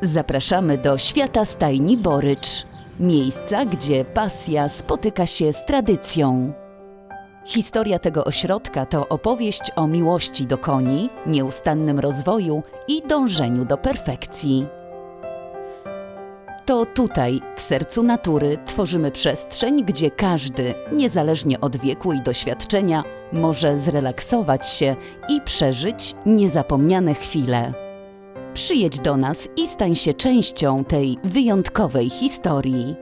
Zapraszamy do świata stajni Borycz. Miejsca, gdzie pasja spotyka się z tradycją. Historia tego ośrodka to opowieść o miłości do koni, nieustannym rozwoju i dążeniu do perfekcji. To tutaj, w sercu natury, tworzymy przestrzeń, gdzie każdy, niezależnie od wieku i doświadczenia, może zrelaksować się i przeżyć niezapomniane chwile. Przyjedź do nas i stań się częścią tej wyjątkowej historii.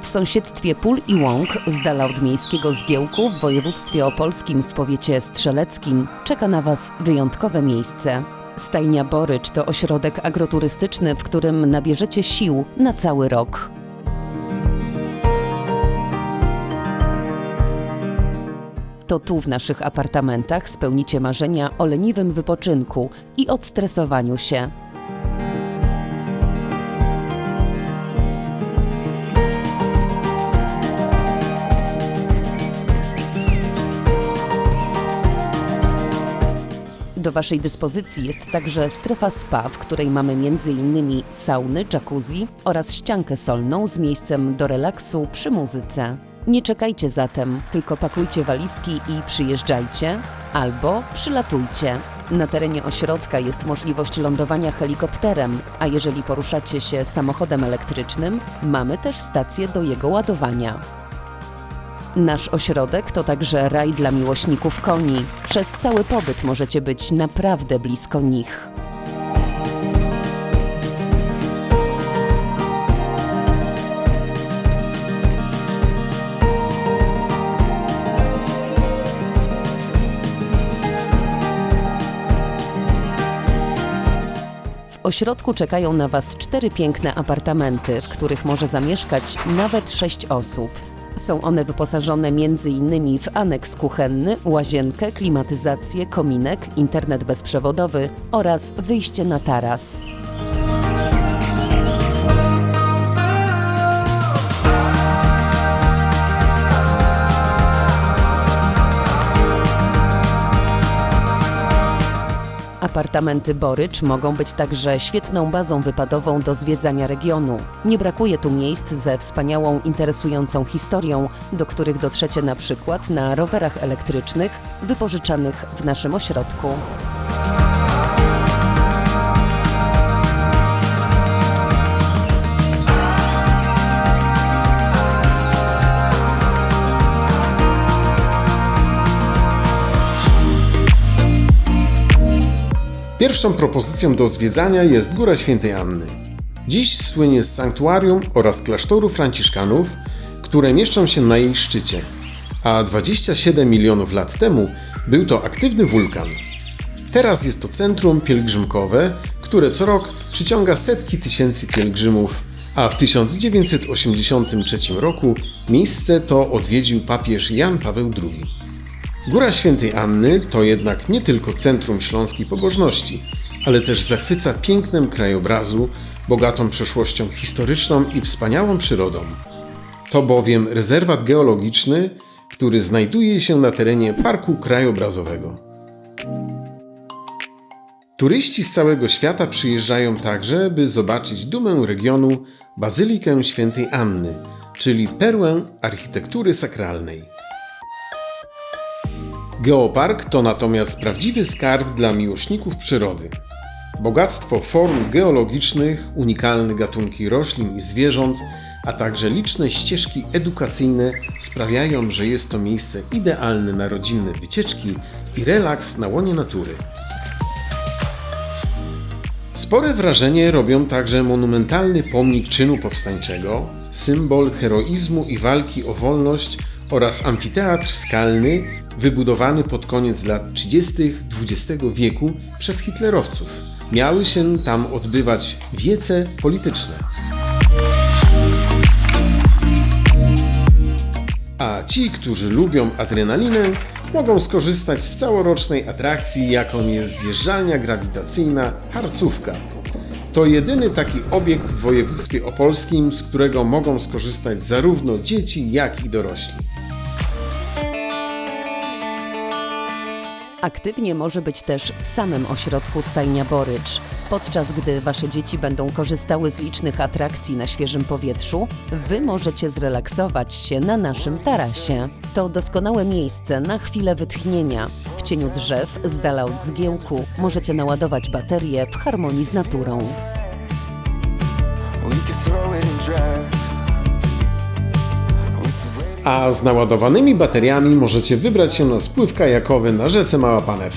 W sąsiedztwie pól i łąk, z dala od miejskiego zgiełku w województwie opolskim w powiecie strzeleckim, czeka na Was wyjątkowe miejsce. Stajnia Borycz to ośrodek agroturystyczny, w którym nabierzecie sił na cały rok. To tu w naszych apartamentach spełnicie marzenia o leniwym wypoczynku i odstresowaniu się. Waszej dyspozycji jest także strefa spa, w której mamy m.in. sauny, jacuzzi oraz ściankę solną z miejscem do relaksu przy muzyce. Nie czekajcie zatem, tylko pakujcie walizki i przyjeżdżajcie albo przylatujcie. Na terenie ośrodka jest możliwość lądowania helikopterem, a jeżeli poruszacie się samochodem elektrycznym, mamy też stację do jego ładowania. Nasz ośrodek to także raj dla miłośników koni. Przez cały pobyt możecie być naprawdę blisko nich. W ośrodku czekają na Was cztery piękne apartamenty, w których może zamieszkać nawet sześć osób. Są one wyposażone m.in. w aneks kuchenny, łazienkę, klimatyzację, kominek, internet bezprzewodowy oraz wyjście na taras. Apartamenty Borycz mogą być także świetną bazą wypadową do zwiedzania regionu. Nie brakuje tu miejsc ze wspaniałą, interesującą historią, do których dotrzecie na przykład na rowerach elektrycznych wypożyczanych w naszym ośrodku. Pierwszą propozycją do zwiedzania jest Góra Świętej Anny. Dziś słynie z sanktuarium oraz klasztoru franciszkanów, które mieszczą się na jej szczycie, a 27 milionów lat temu był to aktywny wulkan. Teraz jest to centrum pielgrzymkowe, które co rok przyciąga setki tysięcy pielgrzymów, a w 1983 roku miejsce to odwiedził papież Jan Paweł II. Góra Świętej Anny to jednak nie tylko centrum śląskiej pobożności, ale też zachwyca pięknem krajobrazu, bogatą przeszłością historyczną i wspaniałą przyrodą. To bowiem rezerwat geologiczny, który znajduje się na terenie Parku Krajobrazowego. Turyści z całego świata przyjeżdżają także, by zobaczyć dumę regionu Bazylikę Świętej Anny, czyli perłę architektury sakralnej. Geopark to natomiast prawdziwy skarb dla miłośników przyrody. Bogactwo form geologicznych, unikalne gatunki roślin i zwierząt, a także liczne ścieżki edukacyjne sprawiają, że jest to miejsce idealne na rodzinne wycieczki i relaks na łonie natury. Spore wrażenie robią także monumentalny pomnik czynu powstańczego, symbol heroizmu i walki o wolność oraz amfiteatr skalny wybudowany pod koniec lat 30. XX wieku przez hitlerowców. Miały się tam odbywać wiece polityczne. A ci, którzy lubią adrenalinę, mogą skorzystać z całorocznej atrakcji, jaką jest zjeżdżalnia grawitacyjna Harcówka. To jedyny taki obiekt w województwie opolskim, z którego mogą skorzystać zarówno dzieci, jak i dorośli. Aktywnie może być też w samym ośrodku Stajnia Borycz. Podczas gdy Wasze dzieci będą korzystały z licznych atrakcji na świeżym powietrzu, Wy możecie zrelaksować się na naszym tarasie. To doskonałe miejsce na chwilę wytchnienia. W cieniu drzew, z dala od zgiełku, możecie naładować baterie w harmonii z naturą. A z naładowanymi bateriami możecie wybrać się na spływ kajakowy na rzece Mała Panew.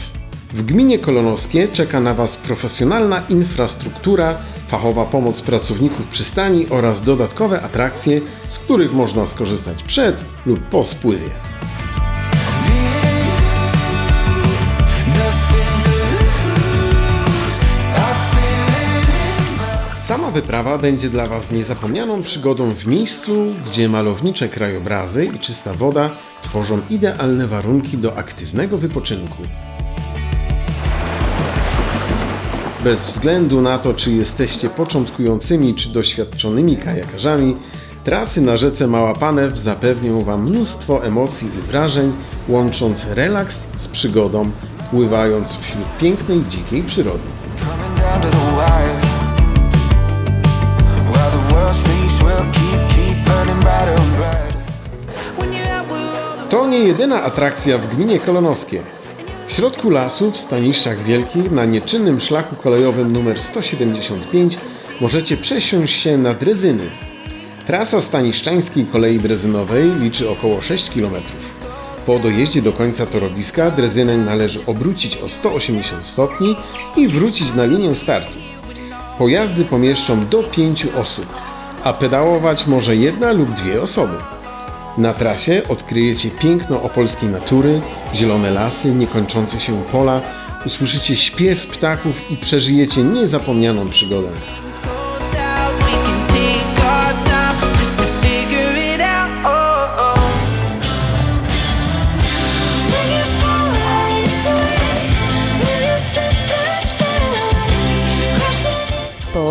W gminie Kolonowskie czeka na Was profesjonalna infrastruktura, fachowa pomoc pracowników przystani oraz dodatkowe atrakcje, z których można skorzystać przed lub po spływie. Sama wyprawa będzie dla Was niezapomnianą przygodą w miejscu, gdzie malownicze krajobrazy i czysta woda tworzą idealne warunki do aktywnego wypoczynku. Bez względu na to, czy jesteście początkującymi czy doświadczonymi kajakarzami, trasy na rzece Mała Panew zapewnią Wam mnóstwo emocji i wrażeń, łącząc relaks z przygodą, pływając wśród pięknej, dzikiej przyrody. To nie jedyna atrakcja w gminie Kolonowskie. W środku lasu w Staniszach Wielkich na nieczynnym szlaku kolejowym nr 175 możecie przesiąść się na drezyny. Trasa staniszczańskiej kolei drezynowej liczy około 6 km. Po dojeździe do końca torowiska drezynę należy obrócić o 180 stopni i wrócić na linię startu. Pojazdy pomieszczą do 5 osób, a pedałować może jedna lub dwie osoby. Na trasie odkryjecie piękno opolskiej natury, zielone lasy, niekończące się pola, usłyszycie śpiew ptaków i przeżyjecie niezapomnianą przygodę.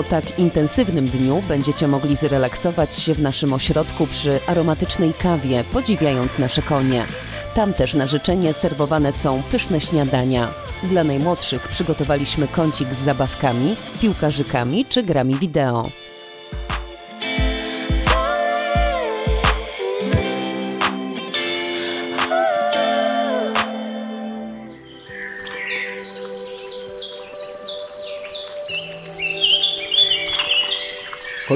Po tak intensywnym dniu będziecie mogli zrelaksować się w naszym ośrodku przy aromatycznej kawie, podziwiając nasze konie. Tam też na życzenie serwowane są pyszne śniadania. Dla najmłodszych przygotowaliśmy kącik z zabawkami, piłkarzykami czy grami wideo.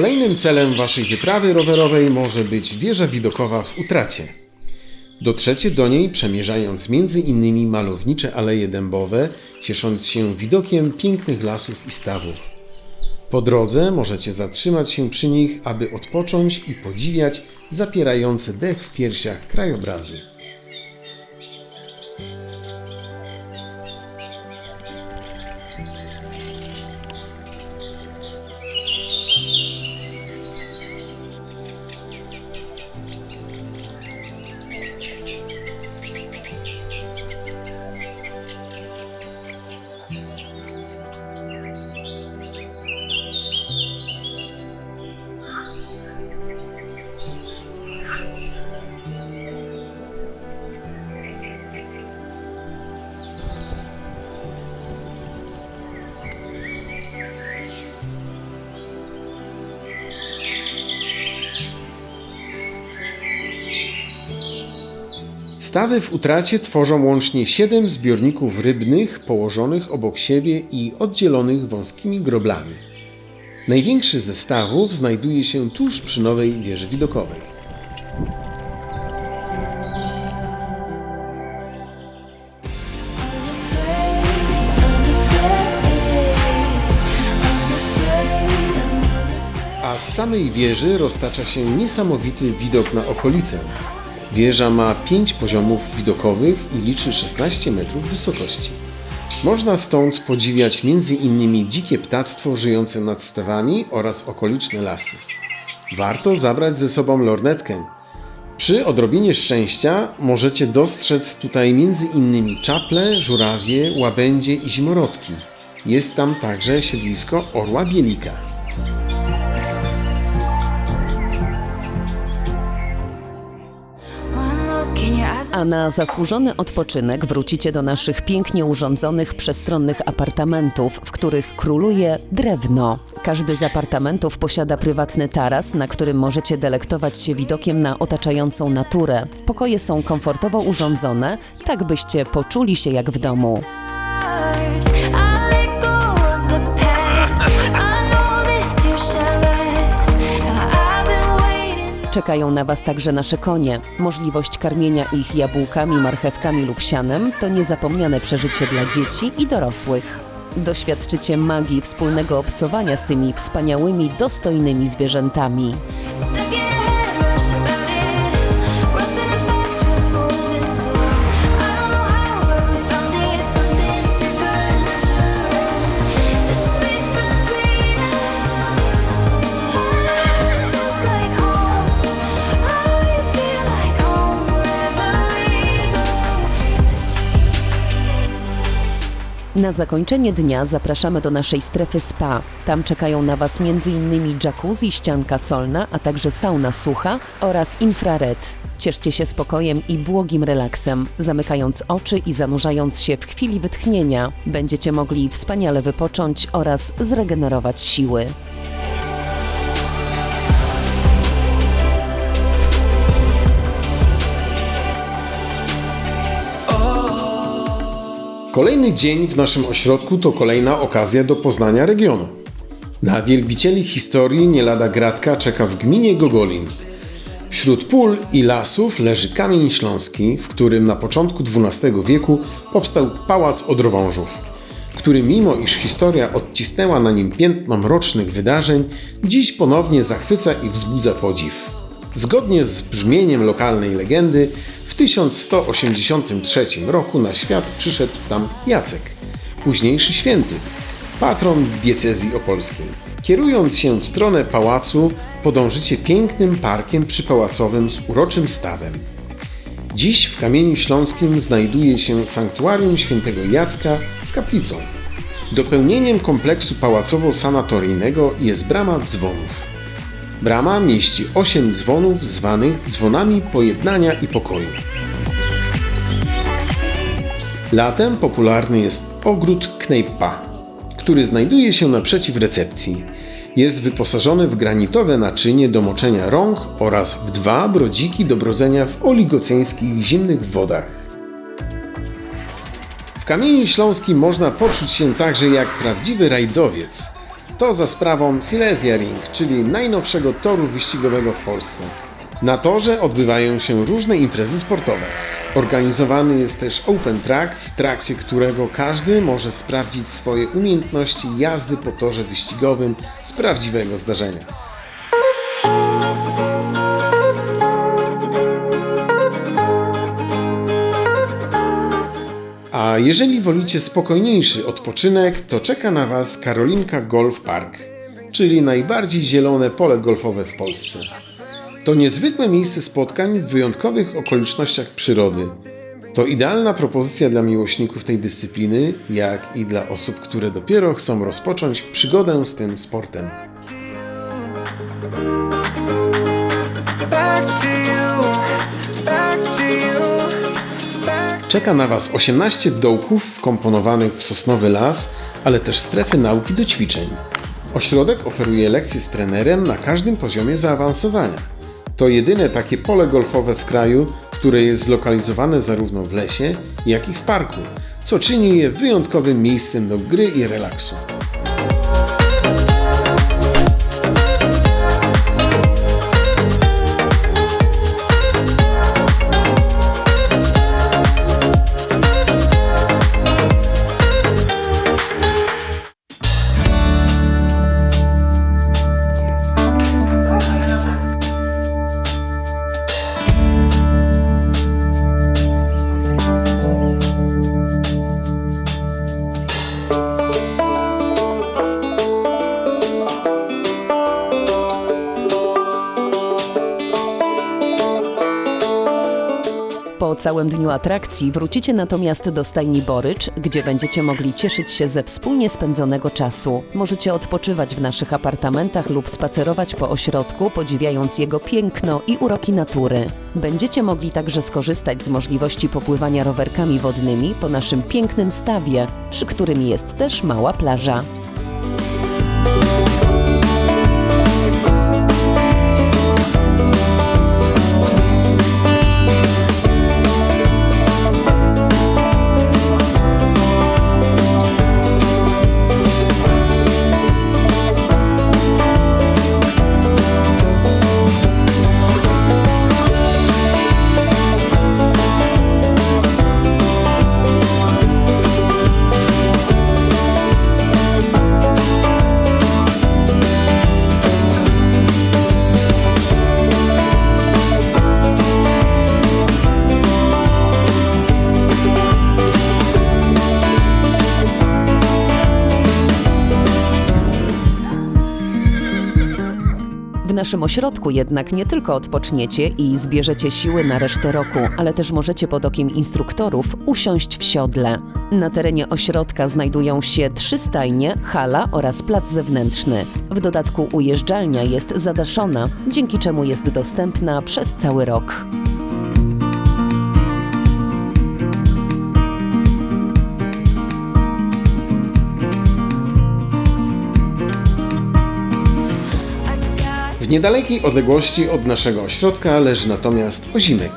Kolejnym celem Waszej wyprawy rowerowej może być wieża widokowa w Utracie. Dotrzecie do niej przemierzając innymi malownicze aleje dębowe, ciesząc się widokiem pięknych lasów i stawów. Po drodze możecie zatrzymać się przy nich, aby odpocząć i podziwiać zapierające dech w piersiach krajobrazy. Thank you. Stawy w utracie tworzą łącznie 7 zbiorników rybnych położonych obok siebie i oddzielonych wąskimi groblami. Największy ze stawów znajduje się tuż przy nowej wieży widokowej. A z samej wieży roztacza się niesamowity widok na okolicę. Wieża ma 5 poziomów widokowych i liczy 16 metrów wysokości. Można stąd podziwiać m.in. dzikie ptactwo żyjące nad stawami oraz okoliczne lasy. Warto zabrać ze sobą lornetkę. Przy odrobinie szczęścia możecie dostrzec tutaj m.in. czaple, żurawie, łabędzie i zimorodki. Jest tam także siedlisko orła bielika. Na zasłużony odpoczynek wrócicie do naszych pięknie urządzonych, przestronnych apartamentów, w których króluje drewno. Każdy z apartamentów posiada prywatny taras, na którym możecie delektować się widokiem na otaczającą naturę. Pokoje są komfortowo urządzone, tak byście poczuli się jak w domu. Czekają na Was także nasze konie. Możliwość karmienia ich jabłkami, marchewkami lub sianem to niezapomniane przeżycie dla dzieci i dorosłych. Doświadczycie magii wspólnego obcowania z tymi wspaniałymi, dostojnymi zwierzętami. Na zakończenie dnia zapraszamy do naszej strefy spa. Tam czekają na Was m.in. jacuzzi, ścianka solna, a także sauna sucha oraz infrared. Cieszcie się spokojem i błogim relaksem, zamykając oczy i zanurzając się w chwili wytchnienia. Będziecie mogli wspaniale wypocząć oraz zregenerować siły. Kolejny dzień w naszym ośrodku to kolejna okazja do poznania regionu. Na wielbicieli historii nie lada gratka czeka w gminie Gogolin. Wśród pól i lasów leży kamień śląski, w którym na początku XII wieku powstał Pałac Odrowążów, który mimo iż historia odcisnęła na nim piętno mrocznych wydarzeń, dziś ponownie zachwyca i wzbudza podziw. Zgodnie z brzmieniem lokalnej legendy, w 1183 roku na świat przyszedł tam Jacek, późniejszy święty, patron diecezji opolskiej. Kierując się w stronę pałacu, podążycie pięknym parkiem przypałacowym z uroczym stawem. Dziś w Kamieniu Śląskim znajduje się sanktuarium świętego Jacka z kaplicą. Dopełnieniem kompleksu pałacowo-sanatoryjnego jest brama dzwonów. Brama mieści 8 dzwonów zwanych dzwonami pojednania i pokoju. Latem popularny jest ogród Knejpa, który znajduje się naprzeciw recepcji. Jest wyposażony w granitowe naczynie do moczenia rąk oraz w dwa brodziki do brodzenia w oligoceńskich zimnych wodach. W Kamieniu Śląskim można poczuć się także jak prawdziwy rajdowiec. To za sprawą Silesia Ring, czyli najnowszego toru wyścigowego w Polsce. Na torze odbywają się różne imprezy sportowe. Organizowany jest też Open Track, w trakcie którego każdy może sprawdzić swoje umiejętności jazdy po torze wyścigowym z prawdziwego zdarzenia. A jeżeli wolicie spokojniejszy odpoczynek, to czeka na Was Karolinka Golf Park, czyli najbardziej zielone pole golfowe w Polsce. To niezwykłe miejsce spotkań w wyjątkowych okolicznościach przyrody. To idealna propozycja dla miłośników tej dyscypliny, jak i dla osób, które dopiero chcą rozpocząć przygodę z tym sportem. Czeka na Was 18 dołków wkomponowanych w sosnowy las, ale też strefy nauki do ćwiczeń. Ośrodek oferuje lekcje z trenerem na każdym poziomie zaawansowania. To jedyne takie pole golfowe w kraju, które jest zlokalizowane zarówno w lesie, jak i w parku, co czyni je wyjątkowym miejscem do gry i relaksu. Po całym dniu atrakcji wrócicie natomiast do stajni Borycz, gdzie będziecie mogli cieszyć się ze wspólnie spędzonego czasu. Możecie odpoczywać w naszych apartamentach lub spacerować po ośrodku, podziwiając jego piękno i uroki natury. Będziecie mogli także skorzystać z możliwości popływania rowerkami wodnymi po naszym pięknym stawie, przy którym jest też mała plaża. Naszym ośrodku jednak nie tylko odpoczniecie i zbierzecie siły na resztę roku, ale też możecie pod okiem instruktorów usiąść w siodle. Na terenie ośrodka znajdują się trzy stajnie, hala oraz plac zewnętrzny. W dodatku ujeżdżalnia jest zadaszona, dzięki czemu jest dostępna przez cały rok. Niedalekiej odległości od naszego ośrodka leży natomiast Ozimek.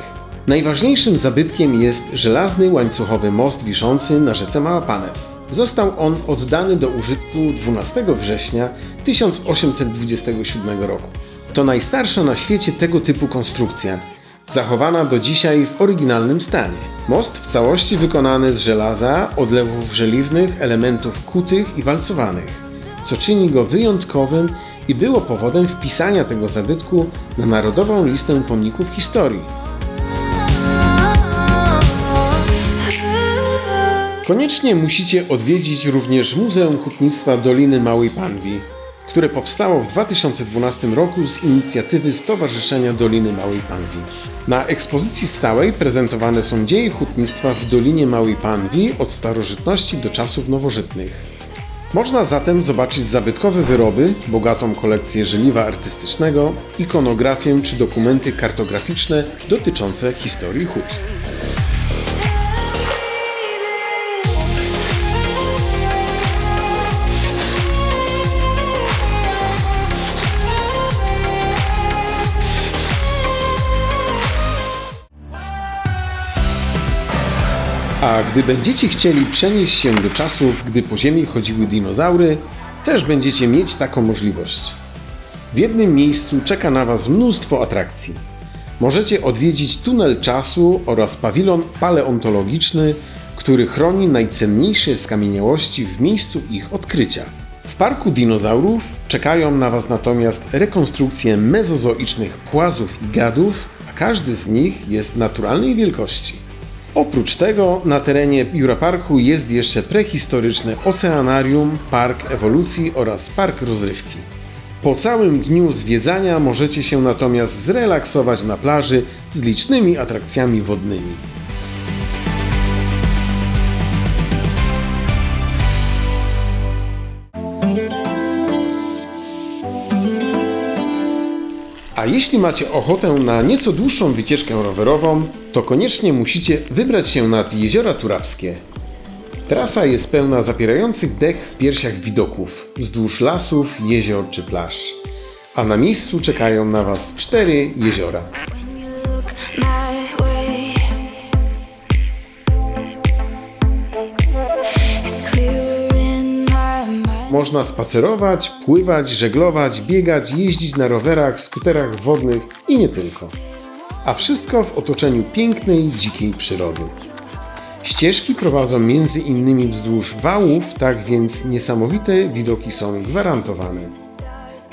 Najważniejszym zabytkiem jest żelazny łańcuchowy most wiszący na rzece Mała Panew. Został on oddany do użytku 12 września 1827 roku. To najstarsza na świecie tego typu konstrukcja, zachowana do dzisiaj w oryginalnym stanie. Most w całości wykonany z żelaza, odlewów żeliwnych, elementów kutych i walcowanych, co czyni go wyjątkowym i było powodem wpisania tego zabytku na Narodową Listę Pomników Historii. Koniecznie musicie odwiedzić również Muzeum Hutnictwa Doliny Małej Panwi, które powstało w 2012 roku z inicjatywy Stowarzyszenia Doliny Małej Panwi. Na ekspozycji stałej prezentowane są dzieje hutnictwa w Dolinie Małej Panwi od starożytności do czasów nowożytnych. Można zatem zobaczyć zabytkowe wyroby, bogatą kolekcję żeliwa artystycznego, ikonografię czy dokumenty kartograficzne dotyczące historii hut. A gdy będziecie chcieli przenieść się do czasów, gdy po ziemi chodziły dinozaury, też będziecie mieć taką możliwość. W jednym miejscu czeka na Was mnóstwo atrakcji. Możecie odwiedzić tunel czasu oraz pawilon paleontologiczny, który chroni najcenniejsze skamieniałości w miejscu ich odkrycia. W parku dinozaurów czekają na Was natomiast rekonstrukcje mezozoicznych płazów i gadów, a każdy z nich jest naturalnej wielkości. Oprócz tego na terenie Biura Parku jest jeszcze prehistoryczne oceanarium, park ewolucji oraz park rozrywki. Po całym dniu zwiedzania możecie się natomiast zrelaksować na plaży z licznymi atrakcjami wodnymi. A jeśli macie ochotę na nieco dłuższą wycieczkę rowerową, to koniecznie musicie wybrać się nad Jeziora Turawskie. Trasa jest pełna zapierających dech w piersiach widoków wzdłuż lasów, jezior czy plaż. A na miejscu czekają na Was cztery jeziora. Można spacerować, pływać, żeglować, biegać, jeździć na rowerach, skuterach wodnych i nie tylko. A wszystko w otoczeniu pięknej, dzikiej przyrody. Ścieżki prowadzą między innymi wzdłuż wałów, tak więc niesamowite widoki są gwarantowane.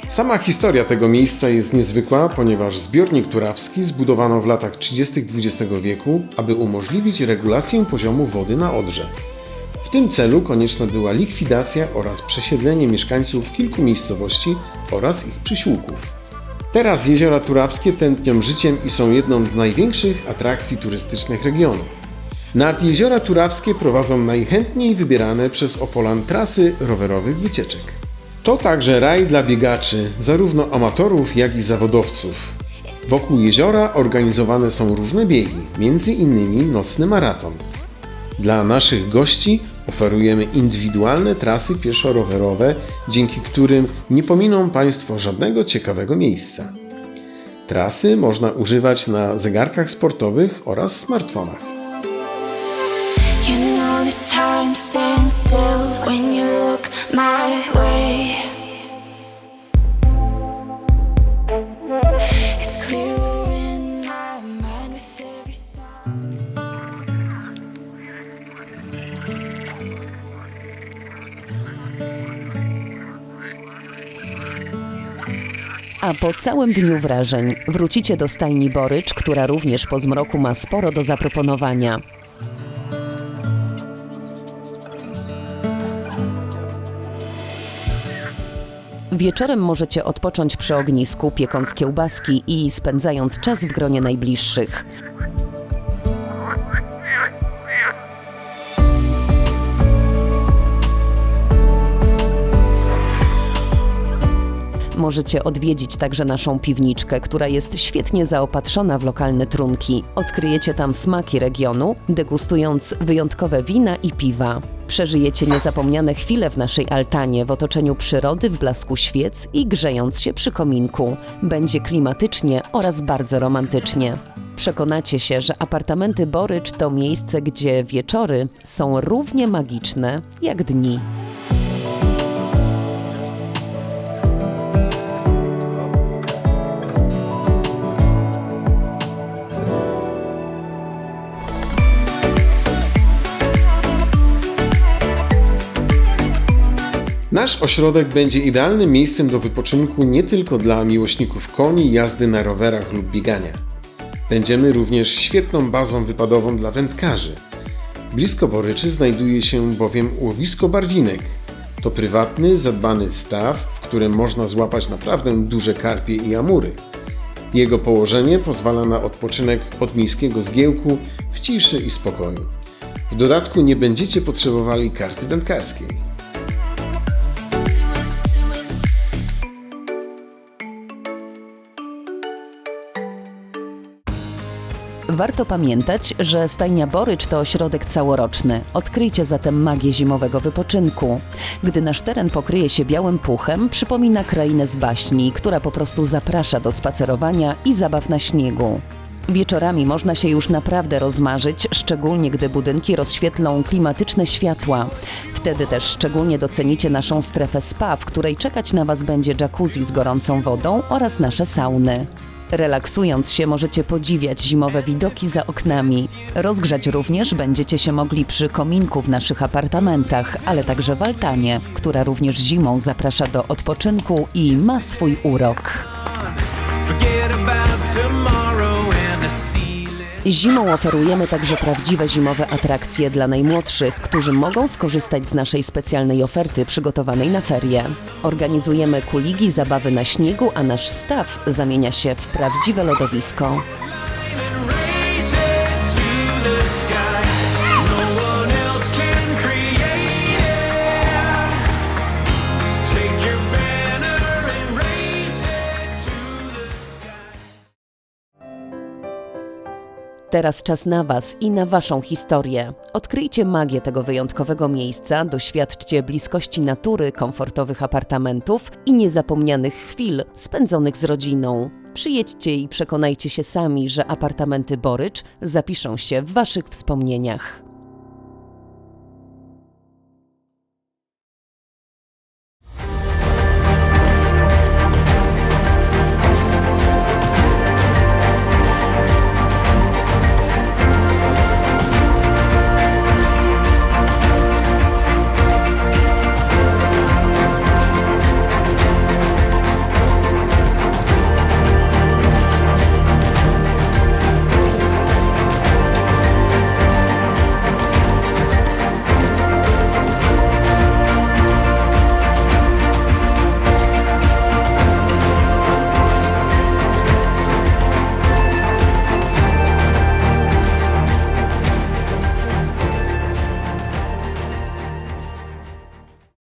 Sama historia tego miejsca jest niezwykła, ponieważ zbiornik turawski zbudowano w latach 30. XX wieku, aby umożliwić regulację poziomu wody na Odrze. Tym celu konieczna była likwidacja oraz przesiedlenie mieszkańców kilku miejscowości oraz ich przysiłków. Teraz jeziora turawskie tętnią życiem i są jedną z największych atrakcji turystycznych regionu. Nad jeziora turawskie prowadzą najchętniej wybierane przez Opolan trasy rowerowych wycieczek. To także raj dla biegaczy, zarówno amatorów, jak i zawodowców. Wokół jeziora organizowane są różne biegi, innymi nocny maraton. Dla naszych gości oferujemy indywidualne trasy pieszo-rowerowe, dzięki którym nie pominą Państwo żadnego ciekawego miejsca. Trasy można używać na zegarkach sportowych oraz smartfonach. You know A po całym dniu wrażeń wrócicie do stajni Borycz, która również po zmroku ma sporo do zaproponowania. Wieczorem możecie odpocząć przy ognisku, piekąc kiełbaski i spędzając czas w gronie najbliższych. Możecie odwiedzić także naszą piwniczkę, która jest świetnie zaopatrzona w lokalne trunki. Odkryjecie tam smaki regionu, degustując wyjątkowe wina i piwa. Przeżyjecie niezapomniane chwile w naszej altanie w otoczeniu przyrody w blasku świec i grzejąc się przy kominku. Będzie klimatycznie oraz bardzo romantycznie. Przekonacie się, że apartamenty Borycz to miejsce, gdzie wieczory są równie magiczne jak dni. Nasz ośrodek będzie idealnym miejscem do wypoczynku nie tylko dla miłośników koni, jazdy na rowerach lub biegania. Będziemy również świetną bazą wypadową dla wędkarzy. Blisko Boryczy znajduje się bowiem łowisko Barwinek. To prywatny, zadbany staw, w którym można złapać naprawdę duże karpie i amury. Jego położenie pozwala na odpoczynek od miejskiego zgiełku w ciszy i spokoju. W dodatku nie będziecie potrzebowali karty wędkarskiej. Warto pamiętać, że stajnia Borycz to ośrodek całoroczny. Odkryjcie zatem magię zimowego wypoczynku. Gdy nasz teren pokryje się białym puchem, przypomina krainę z baśni, która po prostu zaprasza do spacerowania i zabaw na śniegu. Wieczorami można się już naprawdę rozmarzyć, szczególnie gdy budynki rozświetlą klimatyczne światła. Wtedy też szczególnie docenicie naszą strefę spa, w której czekać na Was będzie jacuzzi z gorącą wodą oraz nasze sauny. Relaksując się możecie podziwiać zimowe widoki za oknami. Rozgrzać również będziecie się mogli przy kominku w naszych apartamentach, ale także w altanie, która również zimą zaprasza do odpoczynku i ma swój urok. Zimą oferujemy także prawdziwe zimowe atrakcje dla najmłodszych, którzy mogą skorzystać z naszej specjalnej oferty przygotowanej na ferie. Organizujemy kuligi, zabawy na śniegu, a nasz staw zamienia się w prawdziwe lodowisko. Teraz czas na Was i na Waszą historię. Odkryjcie magię tego wyjątkowego miejsca, doświadczcie bliskości natury, komfortowych apartamentów i niezapomnianych chwil spędzonych z rodziną. Przyjedźcie i przekonajcie się sami, że apartamenty Borycz zapiszą się w Waszych wspomnieniach.